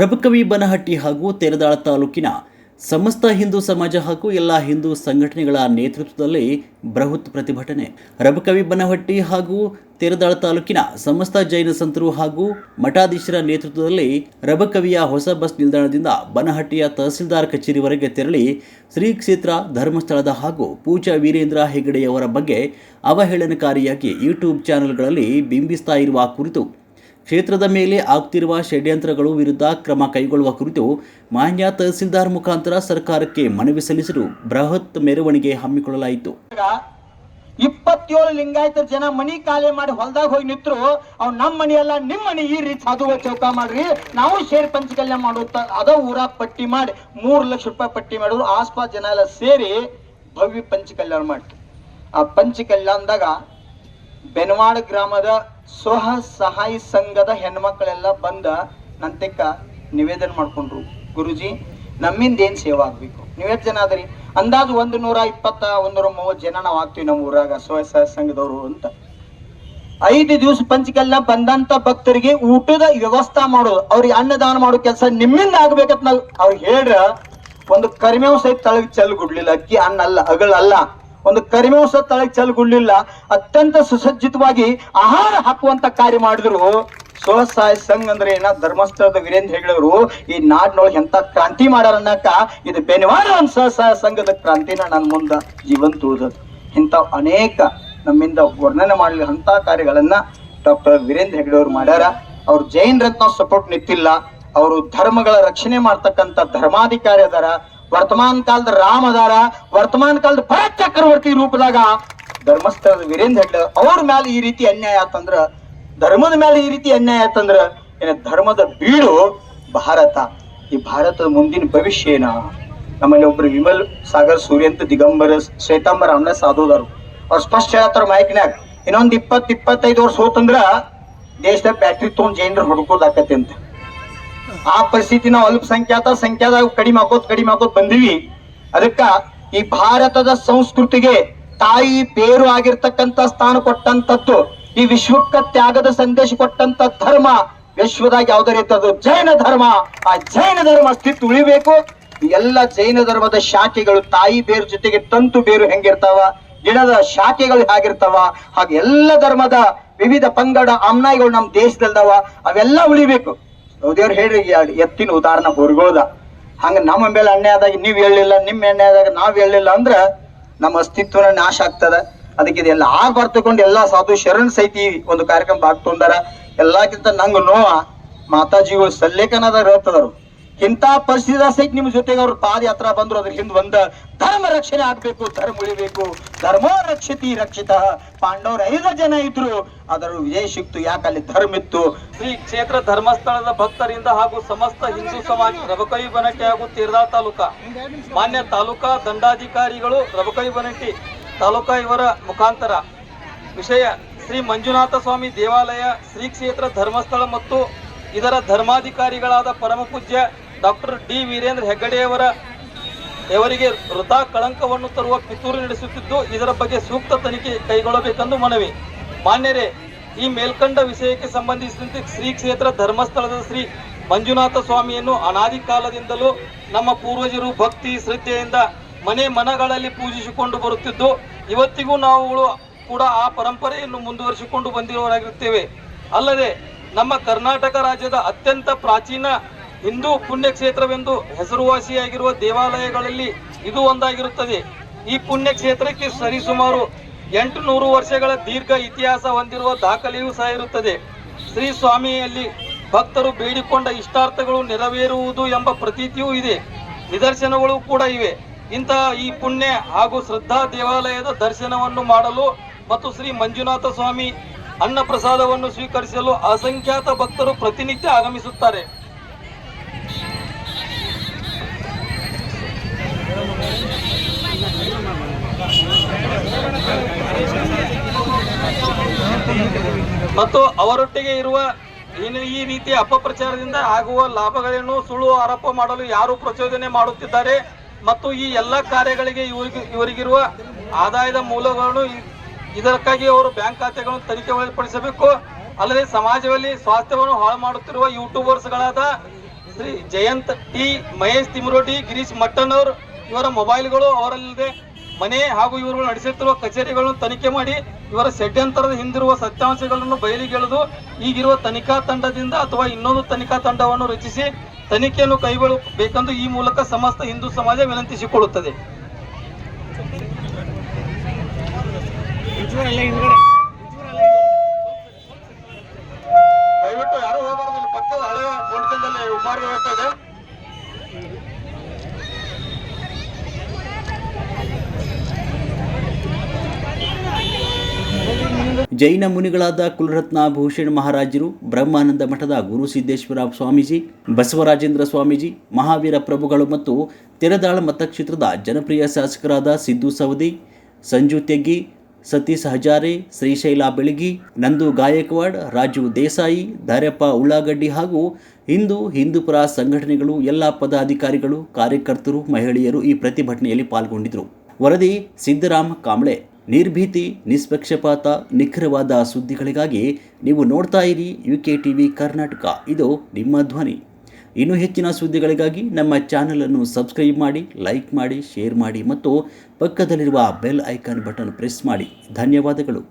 ರಬಕವಿ ಬನಹಟ್ಟಿ ಹಾಗೂ ತೆರದಾಳ ತಾಲೂಕಿನ ಸಮಸ್ತ ಹಿಂದೂ ಸಮಾಜ ಹಾಗೂ ಎಲ್ಲ ಹಿಂದೂ ಸಂಘಟನೆಗಳ ನೇತೃತ್ವದಲ್ಲಿ ಬೃಹತ್ ಪ್ರತಿಭಟನೆ. ರಬಕವಿ ಬನಹಟ್ಟಿ ಹಾಗೂ ತೆರದಾಳ ತಾಲೂಕಿನ ಸಮಸ್ತ ಜೈನ ಸಂತರು ಹಾಗೂ ಮಠಾಧೀಶರ ನೇತೃತ್ವದಲ್ಲಿ ರಬಕವಿಯ ಹೊಸ ಬಸ್ ನಿಲ್ದಾಣದಿಂದ ಬನಹಟ್ಟಿಯ ತಹಸೀಲ್ದಾರ್ ಕಚೇರಿವರೆಗೆ ತೆರಳಿ ಶ್ರೀ ಕ್ಷೇತ್ರ ಧರ್ಮಸ್ಥಳದ ಹಾಗೂ ಪೂಜಾ ವೀರೇಂದ್ರ ಹೆಗಡೆಯವರ ಬಗ್ಗೆ ಅವಹೇಳನಕಾರಿಯಾಗಿ ಯೂಟ್ಯೂಬ್ ಚಾನೆಲ್ಗಳಲ್ಲಿ ಬಿಂಬಿಸ್ತಾ ಇರುವ ಕುರಿತು ಕ್ಷೇತ್ರದ ಮೇಲೆ ಆಗ್ತಿರುವ ಷಡ್ಯಂತ್ರಗಳು ವಿರುದ್ಧ ಕ್ರಮ ಕೈಗೊಳ್ಳುವ ಕುರಿತು ಮಾನ್ಯ ತಹಸೀಲ್ದಾರ್ ಮುಖಾಂತರ ಸರ್ಕಾರಕ್ಕೆ ಮನವಿ ಸಲ್ಲಿಸಲು ಬೃಹತ್ ಮೆರವಣಿಗೆ ಹಮ್ಮಿಕೊಳ್ಳಲಾಯಿತು. ಇಪ್ಪತ್ತೇಳು ಲಿಂಗಾಯತರ ಜನ ಮನಿ ಖಾಲಿ ಮಾಡಿ ಹೊಲದಾಗ ಹೋಗಿ ನಿಂತರು ಅವ್ ನಮ್ಮ ಮನಿ ಅಲ್ಲ ನಿಮ್ ಮನಿ ಈ ರೀತಿ ಸಾಧುವ ಚೌಕ ಮಾಡ್ರಿ, ನಾವು ಶೇರ್ ಪಂಚಕಲ್ಯ ಮಾಡುತ್ತ ಅದ ಊರ ಪಟ್ಟಿ ಮಾಡಿ, ಮೂರು ಲಕ್ಷ ರೂಪಾಯಿ ಪಟ್ಟಿ ಮಾಡಿದ್ರು ಆಸ್ಪಾಸ್ ಜನ ಎಲ್ಲ ಸೇರಿ ಭವ್ಯ ಪಂಚಕಲ್ಯಾಣ ಮಾಡ್ತೀವಿ ಆ ಪಂಚಕಲ್ಯಾಣದಾಗ ಬೆನವಾಡ ಗ್ರಾಮದ ಸ್ವಹ ಸಹಾಯ ಸಂಘದ ಹೆಣ್ಮಕ್ಳೆಲ್ಲ ಬಂದ ನಂತೆಕ್ಕ ನಿವೇದನೆ ಮಾಡ್ಕೊಂಡ್ರು. ಗುರುಜಿ, ನಮ್ಮಿಂದ ಏನ್ ಸೇವಾ ಆಗ್ಬೇಕು? ನೀವೆಷ್ಟು ಜನ ಅದರಿ? ಅಂದಾಜು ಒಂದು ನೂರ ಇಪ್ಪತ್ತ ಒಂದೂರ ಮೂವತ್ತು ಜನ ನಾವು ಆಗ್ತೀವಿ ನಮ್ಮ ಊರಾಗ ಸ್ವಯ ಸಹಾಯ ಸಂಘದವರು ಅಂತ. ಐದು ದಿವಸ ಪಂಚಕೆಲ್ಲ ಬಂದಂತ ಭಕ್ತರಿಗೆ ಊಟದ ವ್ಯವಸ್ಥೆ ಮಾಡೋದು, ಅವ್ರಿಗೆ ಅನ್ನದಾನ ಮಾಡೋ ಕೆಲಸ ನಿಮ್ಮಿಂದ ಆಗ್ಬೇಕಂತ ನಾವು ಅವ್ರಿಗೆ ಹೇಳ್ರ, ಒಂದು ಕರಿಮೇವ್ ಸಹಿತ ತಳಗ್ ಚೆಲ್ಗುಡ್ಲಿಲ್ಲ ಅಕ್ಕಿ ಅನ್ನ ಅಲ್ಲ ಅಗಳಲ್ಲ ಒಂದು ಕರಿಮೆಂಸ ತಳಗ್ ಚೆಲ್ಗುಡ್ಲಿಲ್ಲ ಅತ್ಯಂತ ಸುಸಜ್ಜಿತವಾಗಿ ಆಹಾರ ಹಾಕುವಂತ ಕಾರ್ಯ ಮಾಡಿದ್ರು. ಸ್ವಸಹಾಯ ಸಂಘ ಅಂದ್ರೆ ಏನ? ಧರ್ಮಸ್ಥಳದ ವೀರೇಂದ್ರ ಹೆಗ್ಗಳವರು ಈ ನಾಡಿನೊಳಗೆ ಎಂತ ಕ್ರಾಂತಿ ಅನ್ನಕ ಇದು ಬೆನಿವಾರ ಒಂದು ಸ್ವಸಹಾಯ ಸಂಘದ ಕ್ರಾಂತಿನ ನನ್ನ ಮುಂದ ಜೀವಂತ ಉಳಿದದ್ದು ಇಂಥ ಅನೇಕ ನಮ್ಮಿಂದ ವರ್ಣನೆ ಮಾಡಲಿ ಅಂತ ಕಾರ್ಯಗಳನ್ನ ಡಾಕ್ಟರ್ ವೀರೇಂದ್ರ ಹೆಗ್ಡೆ ಅವರು ಮಾಡ್ಯಾರ. ಅವ್ರು ಜೈನ್ ರತ್ನ ಸಪೋರ್ಟ್ ನಿಂತಿಲ್ಲ ಅವರು ಧರ್ಮಗಳ ರಕ್ಷಣೆ ಮಾಡ್ತಕ್ಕಂಥ ಧರ್ಮಾಧಿಕಾರಿ ಅದಾರ. ವರ್ತಮಾನ ಕಾಲದ ರಾಮ ಅದಾರ ವರ್ತಮಾನ ಕಾಲದ ಭರತ್ ಚಕ್ರವರ್ತಿ ರೂಪದಾಗ ಧರ್ಮಸ್ಥಳದ ವೀರೇಂದ್ರ ಹೆಗ್ಡೆ ಅವ್ರ ಮೇಲೆ ಈ ರೀತಿ ಅನ್ಯಾಯ ಆತಂದ್ರ, ಧರ್ಮದ ಮೇಲೆ ಈ ರೀತಿ ಅನ್ಯಾಯ ಆತಂದ್ರ, ಏನ ಧರ್ಮದ ಬೀಡು ಭಾರತ. ಈ ಭಾರತದ ಮುಂದಿನ ಭವಿಷ್ಯ ಏನ? ನಮ್ಮಲ್ಲಿ ಒಬ್ರು ವಿಮಲ್ ಸಾಗರ್ ಸೂರ್ಯಂತ ದಿಗಂಬರ ಶ್ವೇತಾಂಬರ ಅನ್ನ ಸಾಧುದಾರು ಅವ್ರು ಸ್ಪಷ್ಟ ಹೇಳ್ತಾರ ಮೈಕ್ನ್ಯಾಗ, ಇನ್ನೊಂದ್ ಇಪ್ಪತ್ ಇಪ್ಪತ್ತೈದು ವರ್ಷ ಹೋತಂದ್ರ ದೇಶದ ಬ್ಯಾಟ್ರಿ ತೊಗೊಂಡ್ ಜೈನರು ಹುಡುಕೋದಾಕತಿ ಅಂತ ಆ ಪರಿಸ್ಥಿತಿ ನಾವು ಅಲ್ಪಸಂಖ್ಯಾತ ಸಂಖ್ಯಾದಾಗ ಕಡಿಮೆ ಹಾಕೋದ್ ಕಡಿಮೆ ಹಾಕೋದ್ ಬಂದಿವಿ. ಅದಕ್ಕ ಈ ಭಾರತದ ಸಂಸ್ಕೃತಿಗೆ ತಾಯಿ ಬೇರು ಆಗಿರ್ತಕ್ಕಂತ ಸ್ಥಾನ ಕೊಟ್ಟಂತದ್ದು ಈ ವಿಶ್ವಕ್ಕ ತ್ಯಾಗದ ಸಂದೇಶ ಕೊಟ್ಟಂತ ಧರ್ಮ ವಿಶ್ವದಾಗ ಯಾವ್ದೇ ರೀತಿ ಅದು ಜೈನ ಧರ್ಮ. ಆ ಜೈನ ಧರ್ಮ ಅಸ್ತಿತ್ವ ಉಳಿಬೇಕು. ಎಲ್ಲ ಜೈನ ಧರ್ಮದ ಶಾಖೆಗಳು ತಾಯಿ ಬೇರು ಜೊತೆಗೆ ತಂತು ಬೇರು ಹೆಂಗಿರ್ತಾವ, ಗಿಡದ ಶಾಖೆಗಳು ಹೇಗಿರ್ತಾವ, ಹಾಗೆ ಎಲ್ಲ ಧರ್ಮದ ವಿವಿಧ ಪಂಗಡ ಅಮ್ನಾಯಿಗಳು ನಮ್ಮ ದೇಶದಲ್ದಾವ, ಅವೆಲ್ಲ ಉಳಿಬೇಕು. ದೇವ್ರು ಹೇಳ್ರಿ ಈ ಎತ್ತಿನ ಉದಾಹರಣೆ ಹೊರಗೋದ. ಹಂಗ ನಮ್ಮ ಮೇಲೆ ಅನ್ಯಾಯ ಆದಾಗ ನೀವ್ ಹೇಳಿಲ್ಲ ನಿಮ್ಮ ಎಣ್ಣೆ ಆದಾಗ ನಾವ್ ಹೇಳಿಲ್ಲ ಅಂದ್ರ ನಮ್ಮ ಅಸ್ತಿತ್ವನ ನಾಶ ಆಗ್ತದ. ಅದಕ್ಕೆ ಇದೆಲ್ಲ ಆಗ್ಬಾರ್ತಕೊಂಡು ಎಲ್ಲಾ ಸಾಧು ಶರಣ್ ಸೈತಿ ಒಂದು ಕಾರ್ಯಕ್ರಮ ಭಾಗ ಎಲ್ಲಕ್ಕಿಂತ ನಂಗೆ ನೋವ ಮಾತಾಜಿಗಳು ಸಲ್ಲೇಖನದ ಹೇಳ್ತದರು ಇಂಥ ಪರಿಸ್ಥಿತಿ ಸಹಿತ ನಿಮ್ಮ ಜೊತೆಗೆ ಅವ್ರ ಪಾದಯಾತ್ರಾ ಬಂದ್ರು, ಅದ್ರ ಹಿಂದ್ ಒಂದ ಧರ್ಮ ರಕ್ಷಣೆ ಆಗ್ಬೇಕು, ಧರ್ಮ ಉಳಿಬೇಕು. ಧರ್ಮೋ ರಕ್ಷಿತಿ ರಕ್ಷಿತ. ಪಾಂಡವರ ಐದು ಜನ ಇದ್ರು ಅದರ ವಿಜಯ ಸಿಕ್ತು ಯಾಕಲ್ಲಿ ಧರ್ಮ ಇತ್ತು? ಶ್ರೀ ಕ್ಷೇತ್ರ ಧರ್ಮಸ್ಥಳದ ಭಕ್ತರಿಂದ ಹಾಗೂ ಸಮಸ್ತ ಹಿಂದೂ ಸಮಾಜ ರಬಕವಿ ಬನಟ್ಟಿ ಹಾಗೂ ತೀರ್ಧಾ ತಾಲೂಕಾ. ಮಾನ್ಯ ತಾಲೂಕಾ ದಂಡಾಧಿಕಾರಿಗಳು ರಬಕವಿ ಬನಟ್ಟಿ ತಾಲೂಕಾ ಇವರ ಮುಖಾಂತರ. ವಿಷಯ ಶ್ರೀ ಮಂಜುನಾಥ ಸ್ವಾಮಿ ದೇವಾಲಯ, ಶ್ರೀ ಕ್ಷೇತ್ರ ಧರ್ಮಸ್ಥಳ ಮತ್ತು ಇದರ ಧರ್ಮಾಧಿಕಾರಿಗಳಾದ ಪರಮ ಪೂಜ್ಯ ಡಾಕ್ಟರ್ ಡಿ ವೀರೇಂದ್ರ ಹೆಗ್ಗಡೆಯವರ ಇವರಿಗೆ ವೃಥಾ ಕಳಂಕವನ್ನು ತರುವ ಪಿತೂರಿ ನಡೆಸುತ್ತಿದ್ದು, ಇದರ ಬಗ್ಗೆ ಸೂಕ್ತ ತನಿಖೆ ಕೈಗೊಳ್ಳಬೇಕೆಂದು ಮನವಿ. ಮಾನ್ಯರೇ, ಈ ಮೇಲ್ಕಂಡ ವಿಷಯಕ್ಕೆ ಸಂಬಂಧಿಸಿದಂತೆ ಶ್ರೀ ಕ್ಷೇತ್ರ ಧರ್ಮಸ್ಥಳದ ಶ್ರೀ ಮಂಜುನಾಥ ಸ್ವಾಮಿಯನ್ನು ಅನಾದಿ ಕಾಲದಿಂದಲೂ ನಮ್ಮ ಪೂರ್ವಜರು ಭಕ್ತಿ ಶ್ರದ್ಧೆಯಿಂದ ಮನೆ ಮನಗಳಲ್ಲಿ ಪೂಜಿಸಿಕೊಂಡು ಬರುತ್ತಿದ್ದು, ಇವತ್ತಿಗೂ ನಾವುಗಳು ಕೂಡ ಆ ಪರಂಪರೆಯನ್ನು ಮುಂದುವರಿಸಿಕೊಂಡು ಬಂದಿರುವವರಾಗಿರುತ್ತೇವೆ. ಅಲ್ಲದೆ, ನಮ್ಮ ಕರ್ನಾಟಕ ರಾಜ್ಯದ ಅತ್ಯಂತ ಪ್ರಾಚೀನ ಹಿಂದೂ ಪುಣ್ಯಕ್ಷೇತ್ರವೆಂದು ಹೆಸರುವಾಸಿಯಾಗಿರುವ ದೇವಾಲಯಗಳಲ್ಲಿ ಇದು ಒಂದಾಗಿರುತ್ತದೆ. ಈ ಪುಣ್ಯಕ್ಷೇತ್ರಕ್ಕೆ ಸರಿಸುಮಾರು ಎಂಟು ನೂರು ವರ್ಷಗಳ ದೀರ್ಘ ಇತಿಹಾಸ ಹೊಂದಿರುವ ದಾಖಲೆಯೂ ಸಹ ಇರುತ್ತದೆ. ಶ್ರೀ ಸ್ವಾಮಿಯಲ್ಲಿ ಭಕ್ತರು ಬೇಡಿಕೊಂಡ ಇಷ್ಟಾರ್ಥಗಳು ನೆರವೇರುವುದು ಎಂಬ ಪ್ರತೀತಿಯೂ ಇದೆ. ನಿದರ್ಶನಗಳು ಕೂಡ ಇವೆ. ಇಂತಹ ಈ ಪುಣ್ಯ ಹಾಗೂ ಶ್ರದ್ಧಾ ದೇವಾಲಯದ ದರ್ಶನವನ್ನು ಮಾಡಲು ಮತ್ತು ಶ್ರೀ ಮಂಜುನಾಥ ಸ್ವಾಮಿ ಅನ್ನ ಪ್ರಸಾದವನ್ನು ಸ್ವೀಕರಿಸಲು ಅಸಂಖ್ಯಾತ ಭಕ್ತರು ಪ್ರತಿನಿತ್ಯ ಆಗಮಿಸುತ್ತಾರೆ. ಮತ್ತು ಅವರೊಟ್ಟಿಗೆ ಇರುವ ಏನು ಈ ರೀತಿಯ ಅಪಪ್ರಚಾರದಿಂದ ಆಗುವ ಲಾಭಗಳನ್ನು ಸುಳ್ಳು ಆರೋಪ ಮಾಡಲು ಯಾರು ಪ್ರಚೋದನೆ ಮಾಡುತ್ತಿದ್ದಾರೆ ಮತ್ತು ಈ ಎಲ್ಲ ಕಾರ್ಯಗಳಿಗೆ ಇವರಿಗೆ, ಇವರಿಗಿರುವ ಆದಾಯದ ಮೂಲಗಳನ್ನು ಇದಕ್ಕಾಗಿ ಅವರು ಬ್ಯಾಂಕ್ ಖಾತೆಗಳನ್ನು ತನಿಖೆ ಒಳಪಡಿಸಬೇಕು. ಅಲ್ಲದೆ ಸಮಾಜದಲ್ಲಿ ಸ್ವಾಸ್ಥ್ಯವನ್ನು ಹಾಳು ಮಾಡುತ್ತಿರುವ ಯೂಟ್ಯೂಬರ್ಸ್ಗಳಾದ ಶ್ರೀ ಜಯಂತ್ ಟಿ, ಮಹೇಶ್ ತಿಮರೋಟಿ, ಗಿರೀಶ್ ಮಟ್ಟಣ್ಣವ್ರು, ಇವರ ಮೊಬೈಲ್ಗಳು ಅವರಲ್ಲದೆ. ಮನೆ ಹಾಗೂ ಇವರು ನಡೆಸುತ್ತಿರುವ ಕಚೇರಿಗಳನ್ನು ತನಿಖೆ ಮಾಡಿ ಇವರ ಷಡ್ಯಂತರದ ಹಿಂದಿರುವ ಸತ್ಯಾಂಶಗಳನ್ನು ಬಯಲಿಗೆಳೆದು ಈಗಿರುವ ತನಿಖಾ ತಂಡದಿಂದ ಅಥವಾ ಇನ್ನೊಂದು ತನಿಖಾ ತಂಡವನ್ನು ರಚಿಸಿ ತನಿಖೆಯನ್ನು ಕೈಗೊಳ್ಳಬೇಕೆಂದು ಈ ಮೂಲಕ ಸಮಸ್ತ ಹಿಂದೂ ಸಮಾಜ ವಿನಂತಿಸಿಕೊಳ್ಳುತ್ತದೆ. ದಯವಿಟ್ಟು ಯಾರು ಹೋಗಬಾರ್ದು. ಪಕ್ಕದ ಹಳೆಯ ಇದೆ. ಜೈನ ಮುನಿಗಳಾದ ಕುಲರತ್ನ ಭೂಷಣ್ ಮಹಾರಾಜರು ಬ್ರಹ್ಮಾನಂದ ಮಠದ ಗುರು ಸಿದ್ದೇಶ್ವರ ಸ್ವಾಮೀಜಿ, ಬಸವರಾಜೇಂದ್ರ ಸ್ವಾಮೀಜಿ, ಮಹಾವೀರ ಪ್ರಭುಗಳು ಮತ್ತು ತೆರದಾಳ ಮತಕ್ಷೇತ್ರದ ಜನಪ್ರಿಯ ಶಾಸಕರಾದ ಸಿದ್ದು ಸವದಿ, ಸಂಜು ತೆಗ್ಗಿ, ಸತೀಶ್ ಹಜಾರೆ, ಶ್ರೀಶೈಲ ಬೆಳಗಿ, ನಂದು ಗಾಯಕ್ವಾಡ್, ರಾಜು ದೇಸಾಯಿ ಧಾರ್ಯಪ್ಪ ಉಳ್ಳಾಗಡ್ಡಿ ಹಾಗೂ ಹಿಂದೂ ಹಿಂದೂಪುರ ಸಂಘಟನೆಗಳು, ಎಲ್ಲ ಪದಾಧಿಕಾರಿಗಳು, ಕಾರ್ಯಕರ್ತರು, ಮಹಿಳೆಯರು ಈ ಪ್ರತಿಭಟನೆಯಲ್ಲಿ ಪಾಲ್ಗೊಂಡಿದ್ದರು ವರದಿ ಸಿದ್ದರಾಮ ಕಾಂಬ್ಳೆ. ನಿರ್ಭೀತಿ, ನಿಷ್ಪಕ್ಷಪಾತ, ನಿಖರವಾದ ಸುದ್ದಿಗಳಿಗಾಗಿ ನೀವು ನೋಡ್ತಾ ಇರಿ U K T V Karnataka. ಇದು ನಿಮ್ಮ ಧ್ವನಿ. ಇನ್ನೂ ಹೆಚ್ಚಿನ ಸುದ್ದಿಗಳಿಗಾಗಿ ನಮ್ಮ ಚಾನಲನ್ನು ಸಬ್ಸ್ಕ್ರೈಬ್ ಮಾಡಿ, ಲೈಕ್ ಮಾಡಿ, ಶೇರ್ ಮಾಡಿ ಮತ್ತು ಪಕ್ಕದಲ್ಲಿರುವ ಬೆಲ್ ಐಕಾನ್ ಬಟನ್ ಪ್ರೆಸ್ ಮಾಡಿ. ಧನ್ಯವಾದಗಳು.